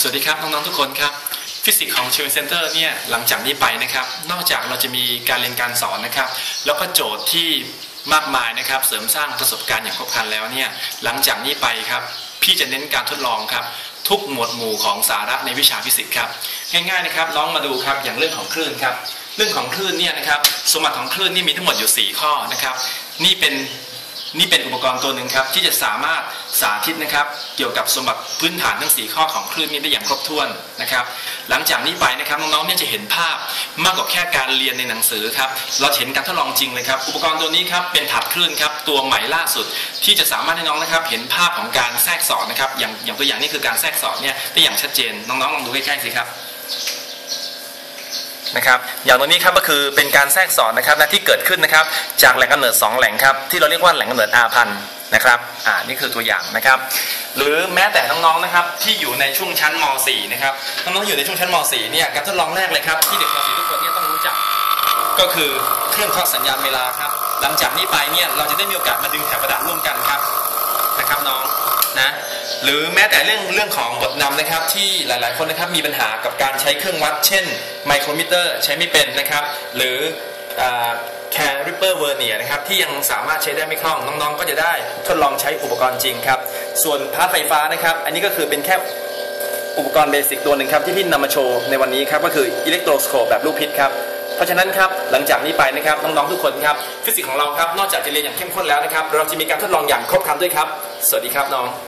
สวัสดีครับ น้องๆทุกคนครับฟิสิกส์ของ c h i l d r e n Center เนี่ยหลังจากนี้ไปนะครับ นอกจากเราจะมีการเรียนการสอนนะครับ แล้วก็โจทย์ที่มากมายนะครับ เสริมสร้างประสบการณ์อย่างครบครันแล้วเนี่ยหลังจากนี้ไปครับ พี่จะเน้นการทดลองครับ ทุกหมวดหมู่ของสาระในวิชาฟิสิกส์ครับ ง่ายๆนะครับน้องมาดูครับอย่างเรื่องของคลื่นครับ เรื่องของคลื่นเนี่ยนะครับ สมบัติของคลื่นนี่มีทั้งหมดอยู่ 4 ข้อนะครับ นี่เป็น นี่เป็นอุปกรณ์ตัวหนึ่งครับที่จะสามารถสาธิตนะครับ เกี่ยวกับสมบัติพื้นฐานทั้ง 4 ข้อของคลื่นนี้ได้อย่างครบถ้วนนะครับ หลังจากนี้ไปนะครับน้องๆเนี่ยจะเห็นภาพมากกว่าแค่การเรียนในหนังสือครับเราเห็นการทดลองจริงเลยครับอุปกรณ์ตัวนี้ครับเป็นถาดคลื่นครับตัวใหม่ล่าสุด ที่จะสามารถให้น้องนะครับ เห็นภาพของการแทรกสอดนะครับอย่างอย่างตัวอย่างนี้คือการแทรกสอดเนี่ยได้อย่างชัดเจนน้องๆลองดูใกล้ๆสิครับ นะครับอย่างตัวนี้ครับก็คือเป็นการแทรกสอนนะครับนะที่เกิดขึ้นนะครับจากแหล่งกำเนิด 2 แหล่งครับที่เราเรียกว่าแหล่งกำเนิดอาพันธ์นะครับอ่านี่คือตัวอย่างนะครับ หรือแม้แต่น้องๆนะครับที่อยู่ในช่วงชั้นม .4 นะครับน้องๆอยู่ในช่วงชั้นม .4 เนี่ยการทดลองแรกเลยครับที่เด็กม .4 ทุกคนเนี่ยต้องรู้จัก ก็คือเครื่องเคาะสัญญาณเวลาครับหลังจากนี้ไปเนี่ยเราจะได้มีโอกาสมาดึงแถวกระดาษร่วมกันครับ นะครับน้องนะ หรือแม้แต่เรื่องเรื่องของบทนำนะครับที่หลาย ๆ คนนะครับมีปัญหากับการใช้เครื่องวัด เช่นไมโครมิเตอร์ใช้ไม่เป็นนะครับ หรือแคริปเปอร์เวอร์เนียนะครับที่ยังสามารถใช้ได้ไม่คล่องน้อง ๆ ก็จะได้ทดลองใช้อุปกรณ์จริงครับ ส่วนพาร์ทไฟฟ้านะครับ อันนี้ก็คือเป็นแค่อุปกรณ์เบสิกตัวหนึ่งครับที่พี่นำมาโชว์ในวันนี้ครับก็คืออิเล็กโทรสโคปแบบลูกพิษครับเพราะฉะนั้นครับหลังจากนี้ไปนะครับน้องๆทุกคนครับฟิสิกส์ของเราครับนอกจากจะเรียนอย่างเข้มข้นแล้วนะครับเราจะมีการทดลองอย่างครบครันด้วยครับ สวัสดีครับน้อง